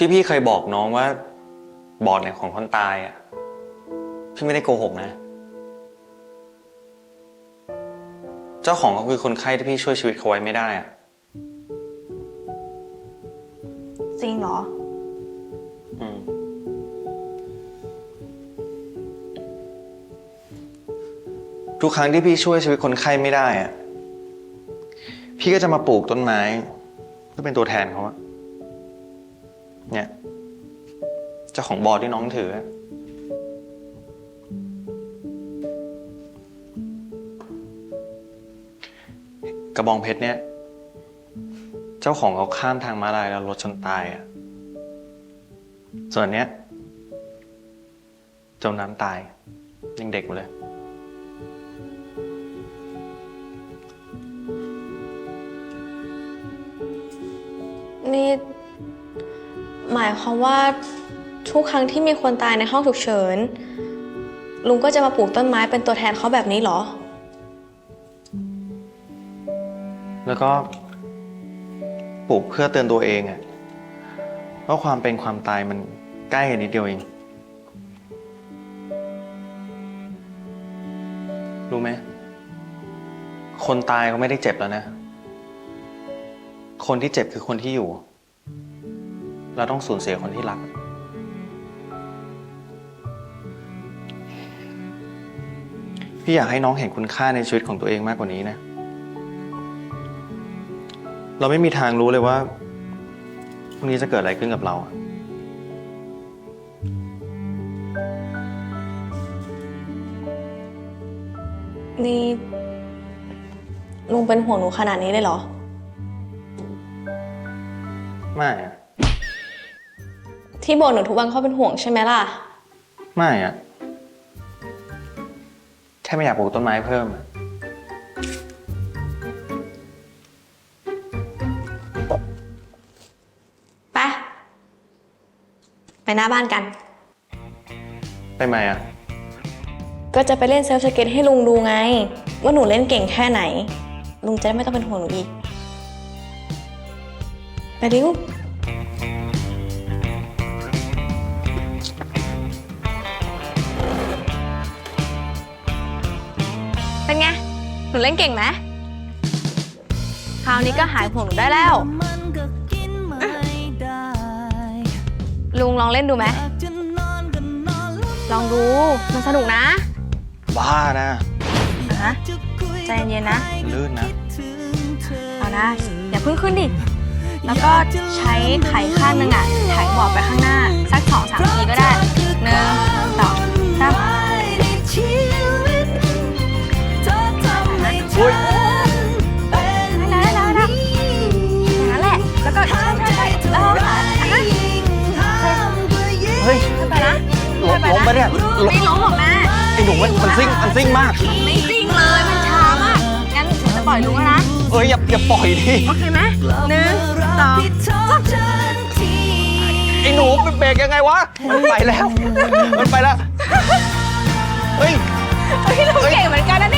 ที่พี่เคยบอกน้องว่า บอดเนี่ยของคนตายอะ พี่ไม่ได้โกหกนะ เจ้าของเขาคือคนไข้ที่พี่ช่วยชีวิตเขาไว้ไม่ได้อะ จริงเหรอ อืม ทุกครั้งที่พี่ช่วยชีวิตคนไข้ไม่ได้อะพี่ก็จะมาปลูกต้นไม้เพื่อเป็นตัวแทนเขาอะ เนี่ยเจ้าของบอร์ที่น้องถือ กระบองเพชรเนี่ย เจ้าของเขาข้ามทางม้าลายแล้วรถชนตายอะ ส่วนนเนี้ยจมน้ำตายยังเด็กอยู่เลย นี่ หมายความว่าทุกครั้งที่มีคนตายในห้องฉุกเฉิน ลุงก็จะมาปลูกต้นไม้เป็นตัวแทนเขาแบบนี้เหรอ แล้วก็ปลูกเพื่อเตือนตัวเองอะว่าความเป็นความตายมันใกล้กันนิดเดียวเอง รู้ไหม คนตายเขาไม่ได้เจ็บแล้วนะ คนที่เจ็บคือคนที่อยู่ เราต้องสูญเสียคนที่รัก พี่อยากให้น้องเห็นคุณค่าในชีวิตของตัวเองมากกว่านี้นะ เราไม่มีทางรู้เลยว่าพรุ่งนี้จะเกิดอะไรขึ้นกับเราอะนี่ลุงเป็นห่วงหนูขนาดนี้เลยเหรอ ไม่อะ ที่บอกหนูทุกวันเขาเป็นห่วงใช่ไหมล่ะ ไม่อะแค่ไม่อยากปลูกต้นไม้เพิ่มอะไป ไปหน้าบ้านกันไปไหมอะก็จะไปเล่นเซิร์ฟสเก็ตให้ลุงดูไง ว่าหนูเล่นเก่งแค่ไหน ลุงจะได้ไม่ต้องเป็นห่วงหนูอีก ไปดิว เป็นไง หนูเล่นเก่งไหมคราวนี้ก็หายห่วงหนูได้แล้ว มันก็กินไม่ได้ลุงลองเล่นดูไหม อยากจะนอนก็นอนแล้วลองดู มันสนุกนะ บ้านะอะจะคุยใจเย็นๆนะ ลื่นนะ ถึงเธอ เอานะอย่าเพิ่งขึ้นดิ แล้วก็ใช้ไข่ข้างหนึงอะไถ่ายบอกไปข้างหน้า สักสองสามทีก็ได้ ฮ้ยไม่ไปนะหลงหลงไปะเนี่ยหลงไม่ล้มหรอกนะไอ้หนุ่มมันมันซิ่งมันซิ่งมาก ไม่จริงเลย มันช้ามาก งั้นผมจะปล่อยลุงแล้วนะ เอ้ยอย่าอย่าปล่อยดิ โอเคไหมหนึ่งสองที่ทบทวนทีไอ้หนูเป็นเบรกยังไงวะ มันไปแล้ว มันไปแล้ว เฮ้ย เฮ้ยลุงเก่งเหมือนกันนะเนี่ย